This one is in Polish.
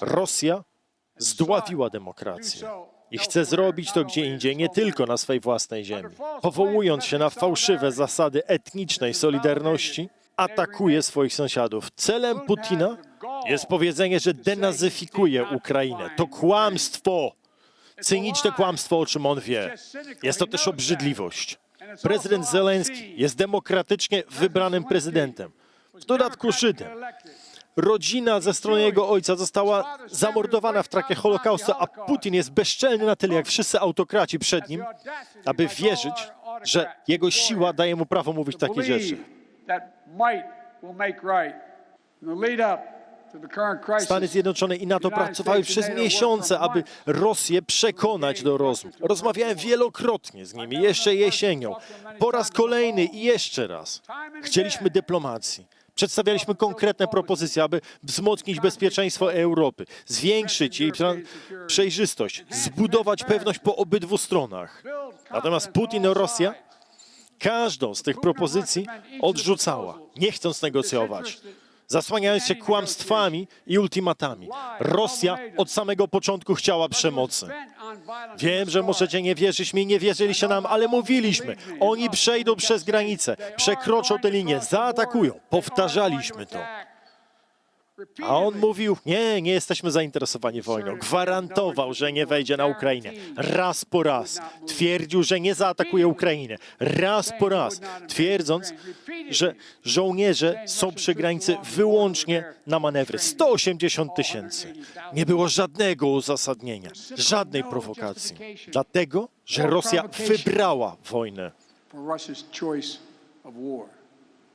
Rosja zdławiła demokrację i chce zrobić to gdzie indziej, nie tylko na swej własnej ziemi. Powołując się na fałszywe zasady etnicznej solidarności, atakuje swoich sąsiadów. Celem Putina jest powiedzenie, że denazyfikuje Ukrainę. To kłamstwo. Cyniczne kłamstwo, o czym on wie. Jest to też obrzydliwość. Prezydent Zeleński jest demokratycznie wybranym prezydentem. W dodatku Żydem. Rodzina ze strony jego ojca została zamordowana w trakcie Holokaustu, a Putin jest bezczelny na tyle, jak wszyscy autokraci przed nim, aby wierzyć, że jego siła daje mu prawo mówić takie rzeczy. Stany Zjednoczone i NATO pracowały przez miesiące, aby Rosję przekonać do rozmów. Rozmawiałem wielokrotnie z nimi, jeszcze jesienią, po raz kolejny i jeszcze raz. Chcieliśmy dyplomacji. Przedstawialiśmy konkretne propozycje, aby wzmocnić bezpieczeństwo Europy, zwiększyć jej przejrzystość, zbudować pewność po obydwu stronach. Natomiast Putin i Rosja każdą z tych propozycji odrzucała, nie chcąc negocjować, zasłaniając się kłamstwami i ultimatami. Rosja od samego początku chciała przemocy. Wiem, że możecie nie wierzyć mi, nie wierzyliście nam, ale mówiliśmy, oni przejdą przez granicę, przekroczą tę linię, zaatakują. Powtarzaliśmy to. A on mówił, nie, nie jesteśmy zainteresowani wojną. Gwarantował, że nie wejdzie na Ukrainę. Raz po raz. Twierdził, że nie zaatakuje Ukrainę. Raz po raz. Twierdząc, że żołnierze są przy granicy wyłącznie na manewry. 180 tysięcy. Nie było żadnego uzasadnienia, żadnej prowokacji. Dlatego, że Rosja wybrała wojnę. Russia's choice of war.